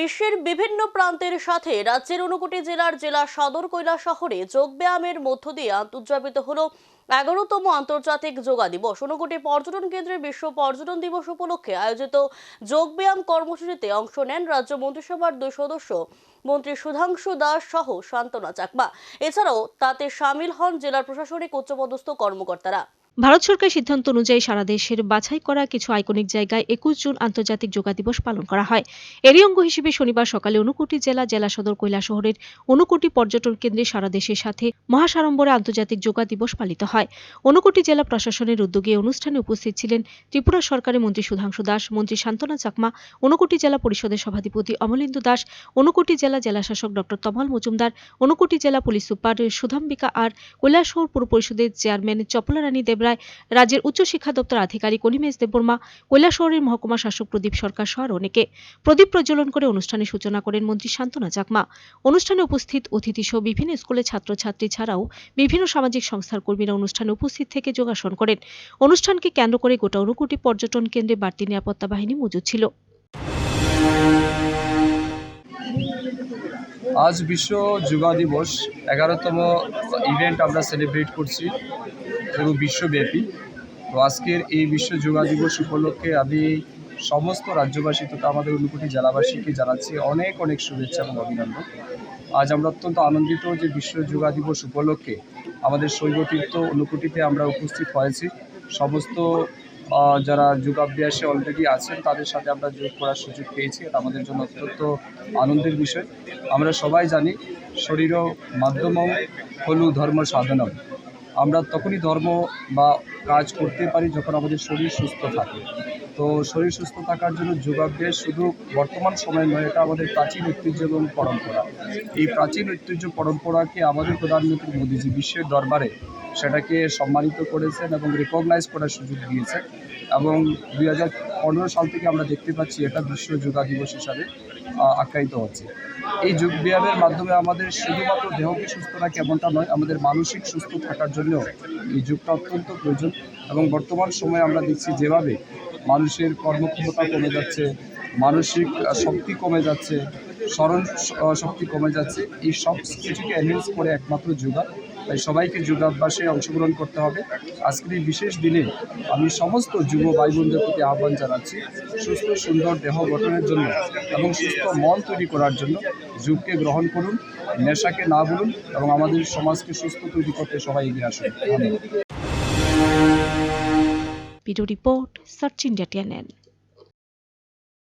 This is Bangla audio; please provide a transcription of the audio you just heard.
বিশ্বের বিভিন্ন প্রান্তের সাথে রাজ্যের ঊনকোটি জেলার জেলা সদর কৈলা শহরে যোগব্যায়ামের মধ্য দিয়ে উদযাপিত হল এগারোতম আন্তর্জাতিক যোগা দিবস। ঊনকোটি পর্যটন কেন্দ্রের বিশ্ব পর্যটন দিবস উপলক্ষে আয়োজিত যোগব্যায়াম কর্মসূচিতে অংশ নেন রাজ্য মন্ত্রিসভার দুই সদস্য মন্ত্রী সুধাংশু দাস সহ শান্তনা চাকমা। এছাড়াও তাতে সামিল হন জেলার প্রশাসনিক উচ্চপদস্থ কর্মকর্তারা। ভারত সরকারের সিদ্ধান্ত অনুযায়ী সারা দেশের বাছাই করা কিছু আইকনিক জায়গায় একুশ জুন আন্তর্জাতিক যোগা দিবস পালন করা হয়। এরই অঙ্গ হিসেবে শনিবার সকালে অনুকুটি জেলা জেলা সদর কৈলা শহরের অনুকুটি পর্যটন কেন্দ্রে সারা দেশের সাথে মহাসাড়ম্বরে আন্তর্জাতিক যোগা দিবস পালিত হয়। অনুকুটি জেলা প্রশাসনের উদ্যোগে অনুষ্ঠানে উপস্থিত ছিলেন ত্রিপুরা সরকারের মন্ত্রী সুধাংশু দাস, মন্ত্রী শান্তনা চাকমা অনুকুটি জেলা পরিষদের সভাধিপতি অমলেন্দু দাস অনুকুটি জেলা জেলাশাসক ডক্টর তমাল মজুমদার অনুকুটি জেলা পুলিশ সুপার সুধাম্বিকা আর কৈলাসহর পুর পরিষদের চেয়ারম্যান চপলারানী দেবরায় রাজ্যের উচ্চশিক্ষা দপ্তর আধিকারিক অনিমেষ দেববর্মা কৈলাসহরের মহকুমা শাসক প্রদীপ সরকার সহ অনেকে। প্রদীপ প্রজ্বলন করে অনুষ্ঠানের সূচনা করেন মন্ত্রী শান্তনা চাকমা। অনুষ্ঠানে উপস্থিত অতিথি সহ বিভিন্ন স্কুলের ছাত্রছাত্রী ছাড়াও বিভিন্ন সামাজিক সংস্থার কর্মীরা অনুষ্ঠানে উপস্থিত থেকে যোগাসন করেন। অনুষ্ঠানকে কেন্দ্র করে গোটা অনুকোটি পর্যটন কেন্দ্রে বাড়তি নিরাপত্তা বাহিনী মজুদ ছিল। আজ বিশ্ব যোগা দিবস, এগারোতম ইভেন্ট আমরা সেলিব্রেট করছি। পুরো বিশ্বব্যাপী। তো আজকের এই বিশ্ব যোগা দিবস উপলক্ষে আমি সমস্ত রাজ্যবাসী তথা আমাদের অনুকূটি জেলাবাসীকে জানাচ্ছি অনেক অনেক শুভেচ্ছা এবং অভিনন্দন। আজ আমরা অত্যন্ত আনন্দিত যে বিশ্ব যোগা দিবস উপলক্ষে আমাদের শৈবতীর্থ অনুকূটিতে আমরা উপস্থিত হয়েছি। সমস্ত যারা যোগাভ্যাসে অলরেডি আছেন, তাদের সাথে আমরা যোগ করার সুযোগ পেয়েছি। এটা আমাদের জন্য অত্যন্ত আনন্দের বিষয়। আমরা সবাই জানি শরীর মাধ্যমও হলু ধর্ম সাধনম। আমরা তখনই ধর্ম বা কাজ করতে পারি যখন আমাদের শরীর সুস্থ থাকে। তো শরীর সুস্থ থাকার জন্য যোগাভ্যাস শুধু বর্তমান সময় নয়, এটা আমাদের প্রাচীন ঐতিহ্য এবং পরম্পরা। এই প্রাচীন ঐতিহ্য পরম্পরাকে আমাদের প্রধানমন্ত্রী মোদীজি বিশ্বের দরবারে সেটাকে সম্মানিত করেছেন এবং রেকগনাইজ করার সুযোগ দিয়েছেন। এবং দুই হাজার পনেরো সাল থেকে আমরা দেখতে পাচ্ছি এটা বিশ্ব যোগা দিবস হিসাবে আখ্যায়িত হচ্ছে। এই যোগ ব্যায়ামের মাধ্যমে আমাদের শুধুমাত্র দেহকে সুস্থ রাখে এমনটা নয়, আমাদের মানসিক সুস্থ থাকার জন্য এই যোগটা অত্যন্ত প্রয়োজন। এবং বর্তমান সময়ে আমরা দেখছি যেভাবে মানুষের কর্মক্ষমতা কমে যাচ্ছে, মানসিক শক্তি কমে যাচ্ছে, স্মরণ শক্তি কমে যাচ্ছে, এই সব কিছুকে এনহেন্স করে একমাত্র যোগা। তাই সবাইকে যোগাভ্যাসে অংশগ্রহণ করতে হবে। আজকের এই বিশেষ দিনে আমি সমস্ত যুব ভাই বোনদের প্রতি আহ্বান জানাচ্ছি সুস্থ, সুন্দর দেহ গঠনের জন্য এবং সুস্থ মন তৈরি করার জন্য যুগকে গ্রহণ করুন, নেশাকে না বলুন এবং আমাদের সমাজকে সুস্থ তৈরি করতে সবাই এগিয়ে আসুন। Video report, search India TNN.